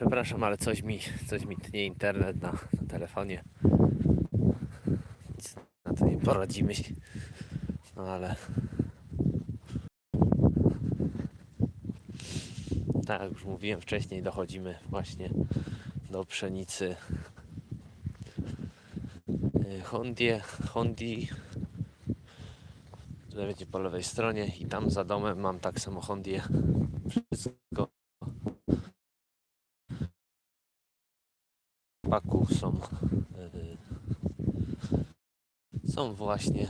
Przepraszam, ale coś mi, coś mi tnie internet na, na telefonie. Nic na to nie poradzimy się. No ale. Tak, jak już mówiłem wcześniej, dochodzimy właśnie do pszenicy Hondie, Hondi. Tutaj będzie po lewej stronie i tam za domem mam tak samo Hondię. Wszystko są y, są właśnie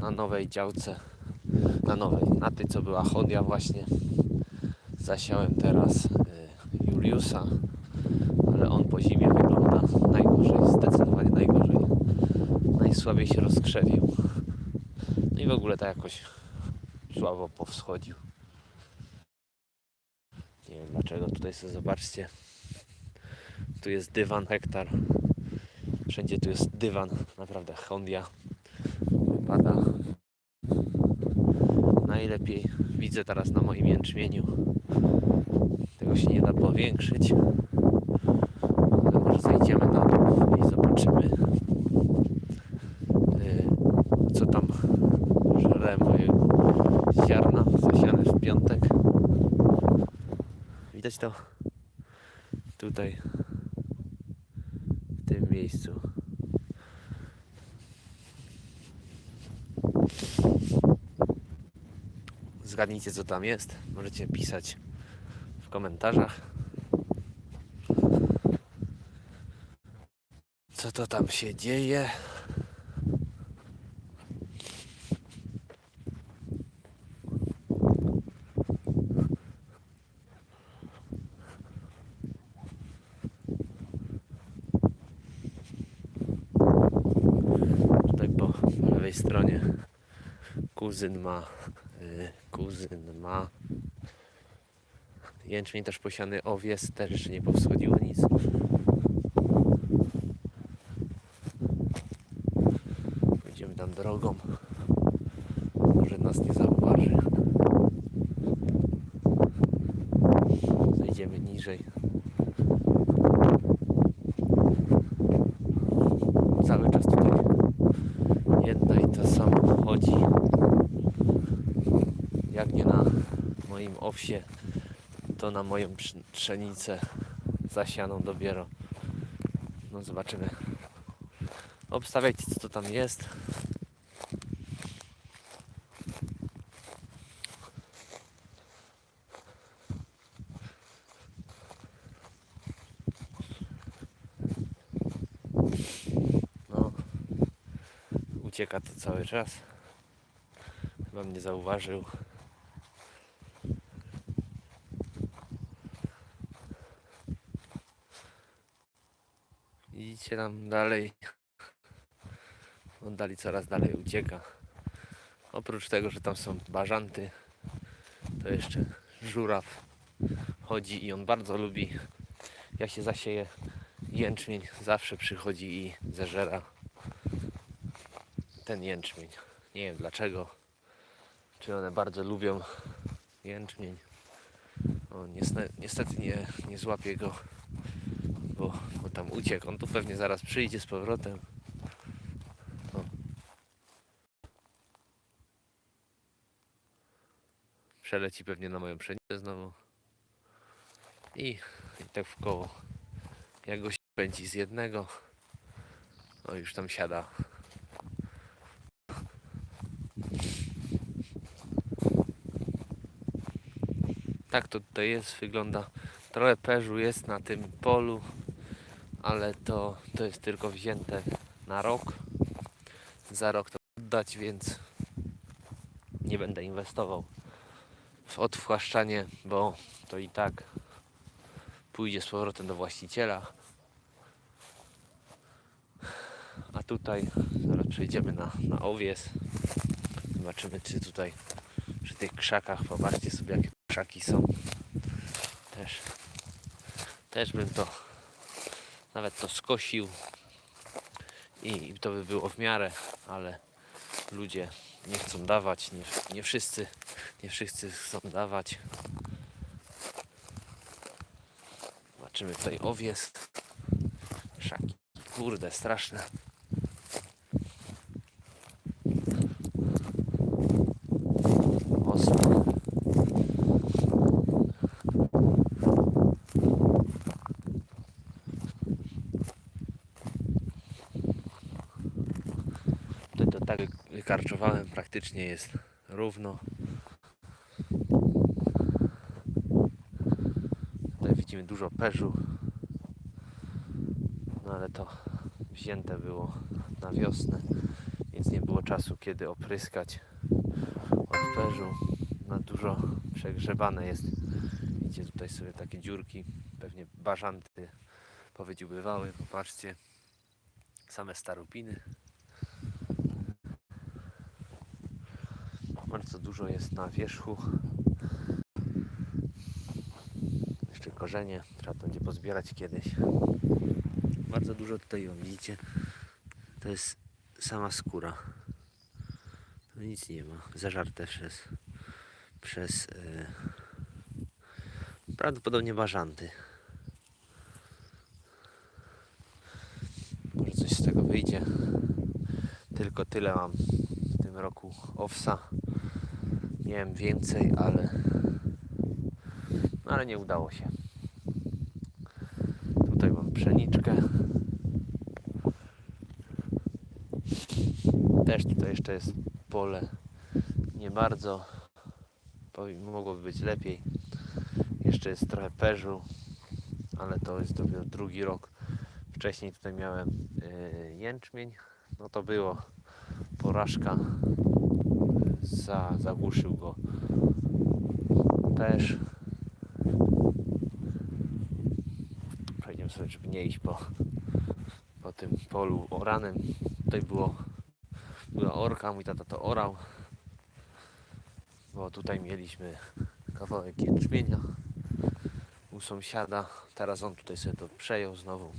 na nowej działce na nowej, na tej co była Hondia właśnie. Zasiałem teraz y, Juliusa ale on po zimie wygląda najgorzej, zdecydowanie najgorzej. Najsłabiej się rozkrzewił. No i w ogóle tak jakoś słabo powschodził. Nie wiem dlaczego tutaj sobie zobaczcie tu jest dywan hektar. Wszędzie tu jest dywan. Naprawdę Hondia wypada. Najlepiej widzę teraz na moim jęczmieniu. Tego się nie da powiększyć. Ale może zejdziemy na dół i zobaczymy yy, co tam żre moje ziarna zasiane w piątek. Widać to? Tutaj miejscu Zgadnijcie co tam jest. Możecie pisać w komentarzach. Co to tam się dzieje? Tutaj po lewej stronie. Kuzyn ma y, kuzyn ma. Jęczmień też posiany owies też nie powschodziło nic. Pójdziemy tam drogą. Może nas nie zauważy. Zejdziemy niżej cały czas tutaj jedna i ta samo chodzi jak nie na moim owsie, to na moją psz- pszenicę zasianą dopiero. No zobaczymy. Obstawiajcie co to tam jest. No, ucieka to cały czas. Chyba mnie zauważył. Idziecie tam dalej. On dalej coraz dalej ucieka. Oprócz tego, że tam są bażanty, to jeszcze żuraw chodzi i on bardzo lubi. Jak się zasieje jęczmień, zawsze przychodzi i zeżera ten jęczmień. Nie wiem dlaczego. Czy one bardzo lubią jęczmień. O, niestety, niestety nie, nie złapię go tam uciekł. On tu pewnie zaraz przyjdzie z powrotem. O. Przeleci pewnie na moją pszenicę znowu. I, I tak w koło. Jak go się pędzi z jednego, o już tam siada. Tak to tutaj jest, wygląda. Trochę perzu jest na tym polu, ale to, to jest tylko wzięte na rok. Za rok to oddać, więc nie będę inwestował w odwłaszczanie, bo to i tak pójdzie z powrotem do właściciela. A tutaj zaraz przejdziemy na, na owies. Zobaczymy, czy tutaj przy tych krzakach, popatrzcie sobie, jakie krzaki są. Też, też bym to nawet to skosił i to by było w miarę, ale ludzie nie chcą dawać, nie, nie wszyscy, nie wszyscy chcą dawać. Zobaczymy tutaj owies. Szaki. Kurde, straszne. Ostro. Tutaj to tak wy- wykarczowałem, praktycznie jest równo. Tutaj widzimy dużo perzu. No ale to wzięte było na wiosnę, więc nie było czasu kiedy opryskać od perzu. No dużo przegrzebane jest. Widzicie tutaj sobie takie dziurki, pewnie bażanty powydziubywały. Popatrzcie, same starupiny. Bardzo dużo jest na wierzchu. Jeszcze korzenie, trzeba będzie pozbierać kiedyś. Bardzo dużo tutaj ją widzicie. To jest sama skóra. Tu nic nie ma. Zażarte przez przez yy, prawdopodobnie bażanty. Może coś z tego wyjdzie. Tylko tyle mam w tym roku owsa. Miałem więcej, ale no ale nie udało się. Tutaj mam pszeniczkę. Też tutaj jeszcze jest pole. Nie bardzo. Mogłoby być lepiej. Jeszcze jest trochę perzu, ale to jest dopiero drugi rok. Wcześniej tutaj miałem yy, jęczmień. No to było porażka. Za, zagłuszył go też. Przejdziemy sobie, żeby nie iść po, po tym polu oranym. Tutaj było, była orka, mój tata to orał. Bo tutaj mieliśmy kawałek jęczmienia u sąsiada. Teraz on tutaj sobie to przejął znowu.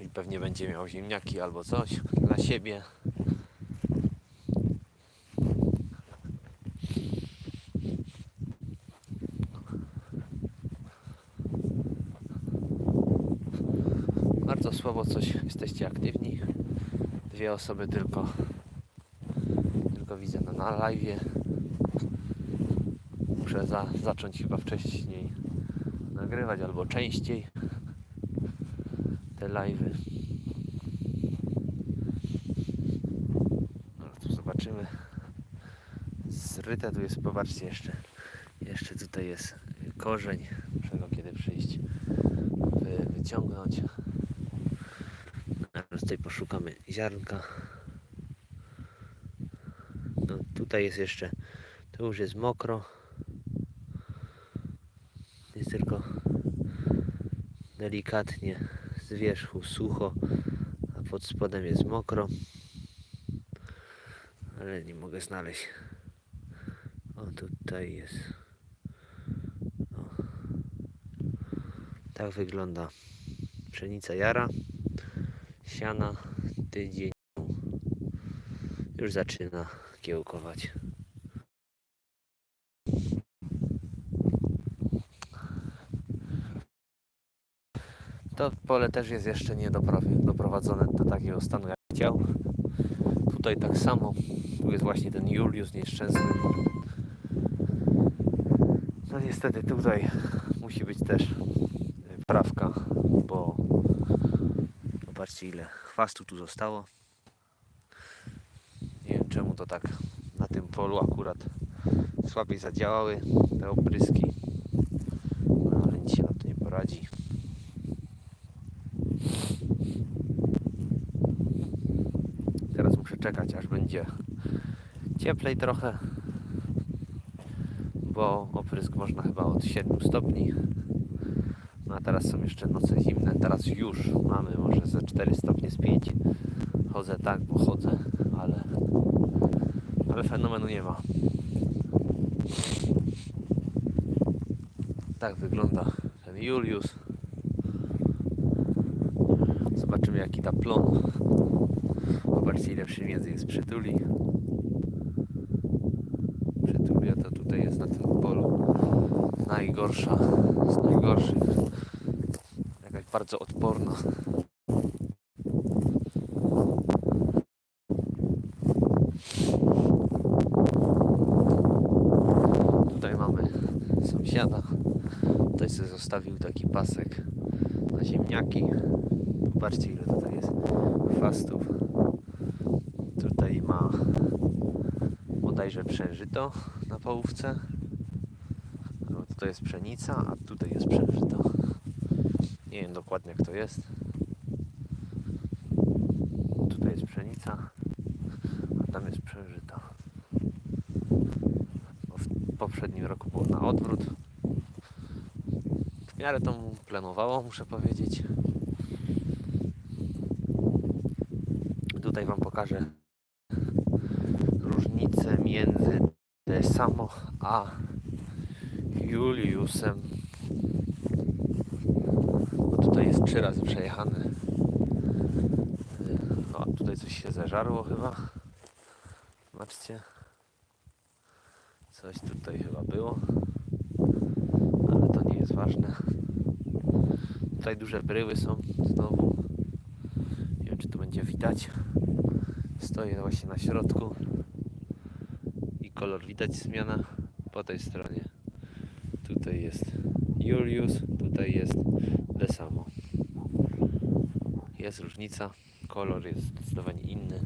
I pewnie będzie miał ziemniaki albo coś dla siebie. Coś jesteście aktywni. Dwie osoby tylko. Tylko widzę na, na live. Muszę za, zacząć chyba wcześniej nagrywać albo częściej te live'y. No, tu zobaczymy. Zryte tu jest, popatrzcie jeszcze. Jeszcze tutaj jest korzeń. Muszę go kiedy przyjść wy, wyciągnąć. Tutaj poszukamy ziarnka. No tutaj jest jeszcze, to już jest mokro. Jest tylko delikatnie z wierzchu sucho, a pod spodem jest mokro. Ale nie mogę znaleźć. O, tutaj jest. O. Tak wygląda pszenica jara. Siana tydzień już zaczyna kiełkować. To pole też jest jeszcze nie doprowadzone do takiego stanu jak chciał. Tutaj tak samo. Tu jest właśnie ten Julius nieszczęsny. No niestety tutaj musi być też y, prawka, bo zobaczcie ile chwastu tu zostało. Nie wiem czemu to tak na tym polu akurat słabiej zadziałały te opryski. No, ale nic się na to nie poradzi. Teraz muszę czekać aż będzie cieplej trochę, bo oprysk można chyba od 7 stopni. No a teraz są jeszcze noce zimne. Teraz już mamy może ze 4 stopnie z 5. Chodzę tak, bo chodzę, ale, ale fenomenu nie ma. Tak wygląda ten Julius. Zobaczymy jaki da plon. Zobaczcie ile przymiędzy jest przytuli. Przytulia to tutaj jest na tym polu najgorsza z najgorszych. Jakaś bardzo odporna. Tutaj mamy sąsiada. Tutaj sobie zostawił taki pasek na ziemniaki. Zobaczcie ile tutaj jest chwastów. Tutaj ma bodajże przężyto na połówce. Tutaj jest pszenica, a tutaj jest przężyto. Nie wiem dokładnie jak to jest. Tutaj jest pszenica, a tam jest przężyto. Bo w poprzednim roku było na odwrót. W miarę to planowało, muszę powiedzieć. Tutaj Wam pokażę różnicę między Desamo a Juliusem. Tutaj jest trzy razy przejechany. No, tutaj coś się zeżarło chyba. Zobaczcie. Coś tutaj chyba było. Ale to nie jest ważne. Tutaj duże bryły są znowu. Nie wiem czy tu będzie widać. Stoję właśnie na środku. I kolor widać zmiana po tej stronie. Tutaj jest Julius, tutaj jest Desamo. Jest różnica. Kolor jest zdecydowanie inny.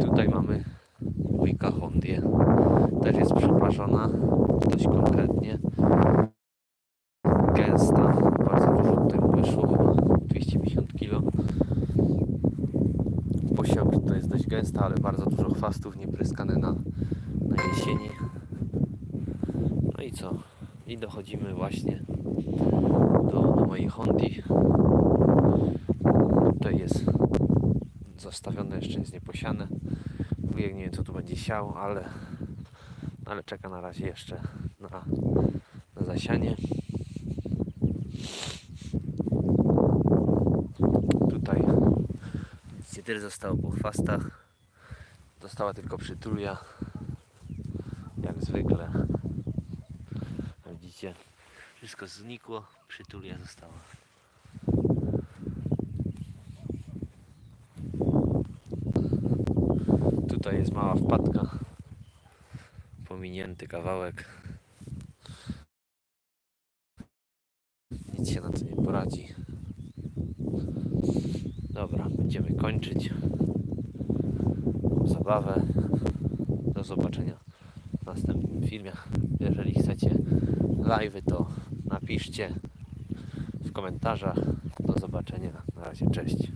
Tutaj mamy dwójka Hondię. Też jest przeparzona dość konkretnie. Gęsta. Bardzo dużo tutaj mu wyszło chyba 250 kg. To jest dość gęsta, ale bardzo dużo chwastów niepryskane na, na jesieni. No i co? I dochodzimy właśnie do, do mojej Hondi. Tutaj jest zostawione jeszcze jest nieposiane. Wujek nie wiem co tu będzie siał, ale, ale czeka na razie jeszcze na, na zasianie. Tutaj nic tyle zostało po chwastach. Została tylko przytulia. Jak zwykle. Widzicie, wszystko znikło, przytulia została. Tutaj jest mała wpadka. Pominięty kawałek. Nic się na to nie poradzi. Dobra, będziemy kończyć zabawę. Do zobaczenia w następnym filmie. Jeżeli chcecie live, to napiszcie w komentarzach. Do zobaczenia. Na razie, cześć.